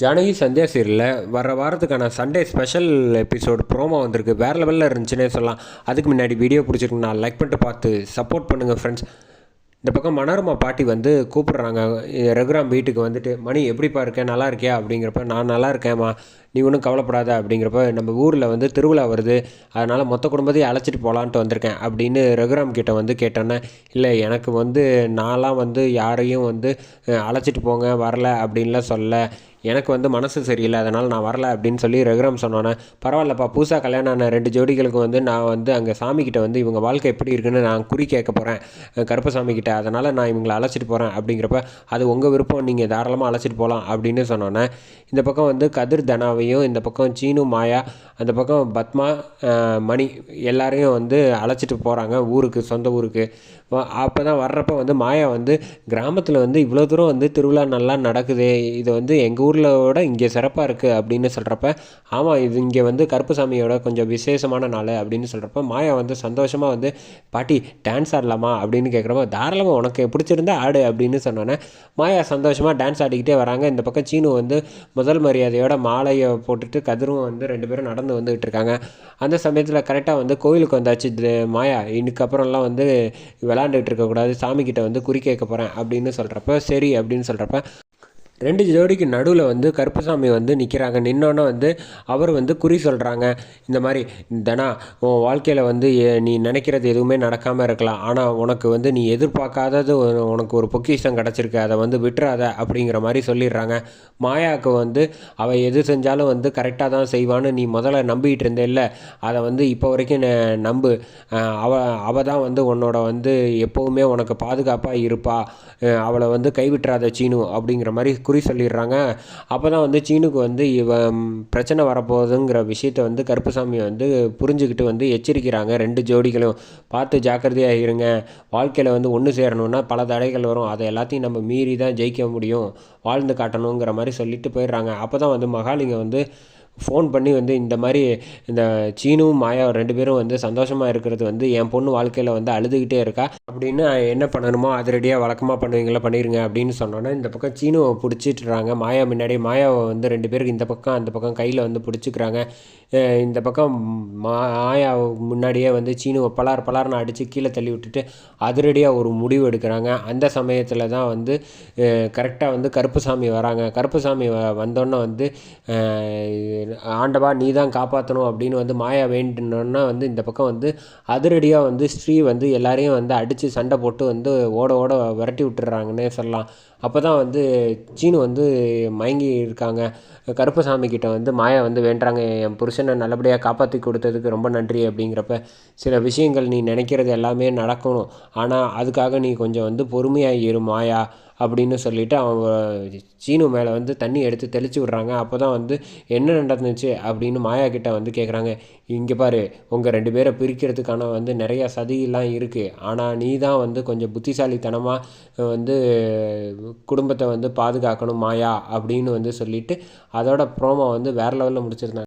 ஜானகி சந்தியா சீரியலில் வர வாரத்துக்கான சண்டே ஸ்பெஷல் எபிசோடு ப்ரோமோ வந்திருக்கு. வேறு லெவலில் இருந்துச்சுன்னே சொல்லலாம். அதுக்கு முன்னாடி வீடியோ பிடிச்சிருக்குன்னு நான் லைக் பண்ணிட்டு பார்த்து சப்போர்ட் பண்ணுங்கள் ஃப்ரெண்ட்ஸ் இந்த பக்கம் மனோரமா பாட்டி வந்து கூப்பிட்றாங்க. ரகுராம் வீட்டுக்கு வந்துட்டு மணி எப்படிப்பா இருக்கேன் நல்லா இருக்கியா? அப்படிங்கிறப்ப நான் நல்லா இருக்கேம்மா நீ ஒன்றும் கவலைப்படாத. அப்படிங்கிறப்ப நம்ம ஊரில் வந்து திருவிழா வருது. அதனால் மொத்த குடும்பத்தையும் அழைச்சிட்டு போகலான்ட்டு வந்திருக்கேன். அப்படின்னு ரகுராம் கிட்டே வந்து கேட்டோன்னே இல்லை எனக்கு வந்து நான்லாம் வந்து யாரையும் வந்து அழைச்சிட்டு போங்க வரல. அப்படின்லாம் சொல்ல எனக்கு வந்து மனசு சரியில்லை அதனால் நான் வரல அப்படின்னு சொல்லி ரகுராம் சொன்னோன்னே பரவாயில்லப்பா புதுசாக கல்யாணம் ஆன ரெண்டு ஜோடிகளுக்கு வந்து நான் வந்து அங்கே சாமிக்கிட்ட வந்து இவங்க வாழ்க்கை எப்படி இருக்குன்னு நான் குறி கேட்க போகிறேன் கருப்பசாமி கிட்ட அதனால் நான் இவங்களை அழைச்சிட்டு போகிறேன் அப்படிங்கிறப்ப அது உங்கள் விருப்பம் நீங்கள் தாராளமாக அழைச்சிட்டு போகலாம் அப்படின்னு சொன்னோன்னே இந்த பக்கம் வந்து கதிர் தனாவையும் இந்த பக்கம் சீனு மாயா அந்த பக்கம் பத்மா மணி எல்லாரையும் வந்து அழைச்சிட்டு போகிறாங்க ஊருக்கு சொந்த ஊருக்கு. அப்போ தான் வர்றப்ப வந்து மாயா வந்து கிராமத்தில் வந்து இவ்வளோ தூரம் வந்து திருவிழா நல்லா நடக்குது இது வந்து எங்கள் ஊர் விட இங்கே சிறப்பாக இருக்குது அப்படின்னு சொல்கிறப்ப ஆமாம் இது இங்கே வந்து கருப்புசாமியோட கொஞ்சம் விசேஷமான நாள் அப்படின்னு சொல்கிறப்ப மாயா வந்து சந்தோஷமாக வந்து பாட்டி டான்ஸ் ஆடலாமா? அப்படின்னு கேட்குறப்ப தாராளமாக உனக்கு பிடிச்சிருந்தா ஆடு அப்படின்னு சொன்னோன்னே மாயா சந்தோஷமாக டான்ஸ் ஆடிக்கிட்டே வராங்க. இந்த பக்கம் சீனு வந்து முதல் மரியாதையோட மாலையை போட்டுட்டு கதிரும் வந்து ரெண்டு பேரும் நடந்து வந்துகிட்டு இருக்காங்க. அந்த சமயத்தில் கரெக்டாக வந்து கோயிலுக்கு வந்தாச்சு மாயா மாயா. அப்புறம்லாம் வந்து விளாண்டுட்டு இருக்கக்கூடாது சாமிக்கிட்ட வந்து குறி கேட்க போகிறேன் அப்படின்னு சொல்கிறப்ப சரி அப்படின்னு சொல்கிறப்ப ரெண்டு ஜோடிக்கு நடுவில் வந்து கருப்புசாமி வந்து நிற்கிறாங்க நின்னோன்னே வந்து அவர் வந்து குறி சொல்கிறாங்க இந்த மாதிரி தனா உன் வாழ்க்கையில் வந்து நீ நினைக்கிறது எதுவுமே நடக்காமல் இருக்கலாம். ஆனால் உனக்கு வந்து நீ எதிர்பார்க்காதது உனக்கு ஒரு பொக்கிஷம் கிடச்சிருக்கு. அதை வந்து விட்டுறாத அப்படிங்கிற மாதிரி சொல்லிடுறாங்க. மாயாவுக்கு வந்து அவள் எது செஞ்சாலும் வந்து கரெக்டாக தான் செய்வான்னு நீ முதல்ல நம்பிக்கிட்டு இருந்தேல்ல அதை வந்து இப்போ வரைக்கும் நம்பு. அவள் அவ அவள் தான் வந்து உன்னோட வந்து எப்போவுமே உனக்கு பாதுகாப்பாக இருப்பா. அவளை வந்து கைவிட்டுறாத சீனு அப்படிங்கிற மாதிரி குறி சொல்லிடுறாங்க. அப்போ தான் வந்து சீனுக்கு வந்து இவன் பிரச்சனை வரப்போகுதுங்கிற விஷயத்த வந்து கருப்புசாமி வந்து புரிஞ்சுக்கிட்டு வந்து எச்சரிக்கிறாங்க. ரெண்டு ஜோடிகளும் பார்த்து ஜாக்கிரதையாக இருங்க. வாழ்க்கையில் வந்து ஒன்று சேரணும்னா பல தடைகள் வரும். அதை எல்லாத்தையும் நம்ம மீறி தான் ஜெயிக்க முடியும். வாழ்ந்து காட்டணுங்கிற மாதிரி சொல்லிட்டு போயிடுறாங்க. அப்போ தான் வந்து மகாலிங்கம் வந்து ஃபோன் பண்ணி வந்து இந்த மாதிரி இந்த சீனும் மாயா ரெண்டு பேரும் வந்து சந்தோஷமாக இருக்கிறது வந்து என் பொண்ணு வாழ்க்கையில் வந்து அழுதுகிட்டே இருக்கா. அப்படின்னு என்ன பண்ணணுமோ அது ரெடியாக வழக்கமாக பண்ணுவீங்களா பண்ணிடுங்க அப்படின்னு சொன்னோன்னே இந்த பக்கம் சீனுவை பிடிச்சிட்டுறாங்க. மாயா முன்னாடி மாயாவை வந்து ரெண்டு பேருக்கு இந்த பக்கம் அந்த பக்கம் கையில் வந்து பிடிச்சிக்கிறாங்க. இந்த பக்கம் மாயா முன்னாடியே வந்து சீனுவை பலார் பலார்னு அடித்து கீழே தள்ளி விட்டுட்டு அதிரடியாக ஒரு முடிவு எடுக்கிறாங்க. அந்த சமயத்தில் தான் வந்து கரெக்டாக வந்து கருப்புசாமி வராங்க. கருப்புசாமி வ வந்தோன்னே வந்து ஆண்டவா நீ தான் காப்பாற்றணும் அப்படின்னு வந்து மாயா வேண்டினோன்னா வந்து இந்த பக்கம் வந்து அதிரடியாக வந்து ஸ்ரீ வந்து எல்லாரையும் வந்து அடித்து சண்டை போட்டு வந்து ஓட ஓட விரட்டி விட்டுறாங்கன்னே சொல்லலாம். அப்போ தான் வந்து சீனு வந்து மயங்கி இருக்காங்க. கருப்பசாமி கிட்ட வந்து மாயா வந்து வேண்டுறாங்க என் புருஷனை நல்லபடியாக காப்பாற்றி கொடுத்ததுக்கு ரொம்ப நன்றி அப்படிங்கிறப்ப சில விஷயங்கள் நீ நினைக்கிறது எல்லாமே நடக்கணும். ஆனால் அதுக்காக நீ கொஞ்சம் வந்து பொறுமையாக இரு மாயா அப்படின்னு சொல்லிட்டு அவங்க சீனு மேலே வந்து தண்ணி எடுத்து தெளித்து விட்றாங்க. அப்போ தான் வந்து என்ன நடந்துச்சு அப்படின்னு மாயா கிட்ட வந்து கேட்குறாங்க இங்கே பாரு உங்கள் ரெண்டு பேரை பிரிக்கிறதுக்கான வந்து நிறையா சதியெல்லாம் இருக்குது ஆனால் நீ தான் வந்து கொஞ்சம் புத்திசாலித்தனமாக வந்து குடும்பத்தை வந்து பாதுகாக்கணும் மாயா அப்படின்னு வந்து சொல்லிட்டு அதோட ப்ரோமோ வந்து வேறு லெவலில் முடிச்சிருந்தாங்க.